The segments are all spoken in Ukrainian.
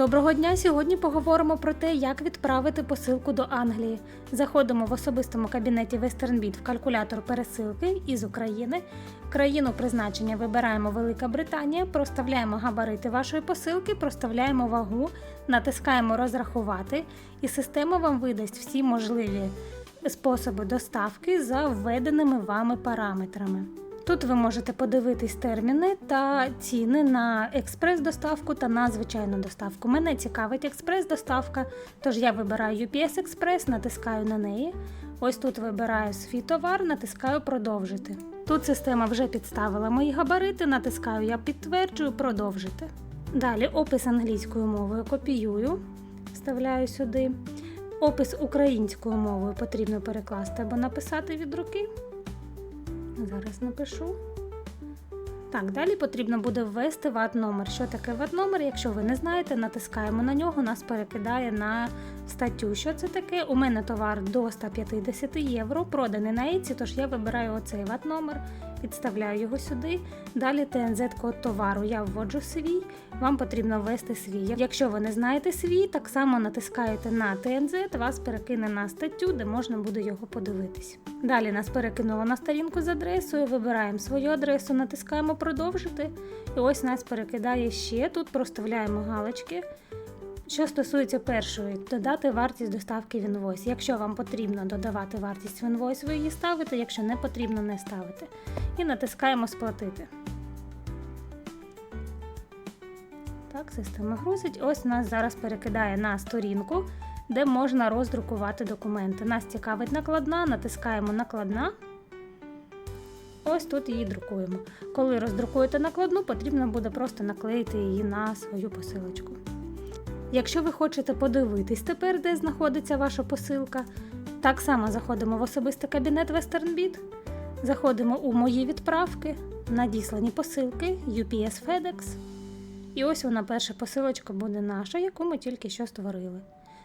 Доброго дня! Сьогодні поговоримо про те, як відправити посилку до Англії. Заходимо в особистому кабінеті WesternBit в калькулятор пересилки із України. Країну призначення вибираємо Велика Британія, проставляємо габарити вашої посилки, проставляємо вагу, натискаємо розрахувати, і система вам видасть всі можливі способи доставки за введеними вами параметрами. Тут ви можете подивитись терміни та ціни на експрес-доставку та на звичайну доставку. Мене цікавить експрес-доставка, тож я вибираю UPS Express, натискаю на неї. Ось тут вибираю свій товар, натискаю продовжити. Тут система вже підставила мої габарити, натискаю Я підтверджую, продовжити. Далі опис англійською мовою копіюю, вставляю сюди. Опис українською мовою потрібно перекласти або написати від руки. Зараз напишу. Так, далі потрібно буде ввести ват-номер. Що таке ват-номер? Якщо ви не знаєте, натискаємо на нього, нас перекидає на статтю. Що це таке? У мене товар до 150 євро, проданий на Еці, тож я вибираю оцей ват-номер, підставляю його сюди. Далі ТНЗ-код товару. Я вводжу свій, вам потрібно ввести свій. Якщо ви не знаєте свій, так само натискаєте на ТНЗ, вас перекине на статтю, де можна буде його подивитись. Далі нас перекинуло на сторінку з адресою, вибираємо свою адресу, натискаємо продовжити. І ось нас перекидає ще. Тут проставляємо галочки. Що стосується першої, додати вартість доставки в інвойс. Якщо вам потрібно додавати вартість в інвойс, ви її ставите, якщо не потрібно, не ставите. І натискаємо сплатити. Так, система грузить. Ось нас зараз перекидає на сторінку, де можна роздрукувати документи. Нас цікавить накладна, натискаємо накладна. Ось тут її друкуємо. Коли роздрукуєте накладну, потрібно буде просто наклеїти її на свою посилочку. Якщо ви хочете подивитись тепер, де знаходиться ваша посилка, так само заходимо в особистий кабінет WesternBit, заходимо у Мої відправки, надіслані посилки, UPS FedEx. І ось вона перша посилочка буде наша, яку ми тільки що створили.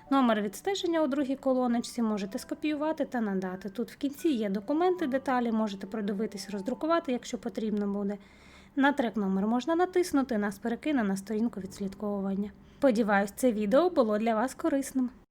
Номер відстеження у другій колоночці можете скопіювати та надати. Тут в кінці є документи, деталі, можете продивитись, роздрукувати, якщо потрібно буде. На трек номер можна натиснути, нас перекине на сторінку відслідковування. Сподіваюсь, це відео було для вас корисним.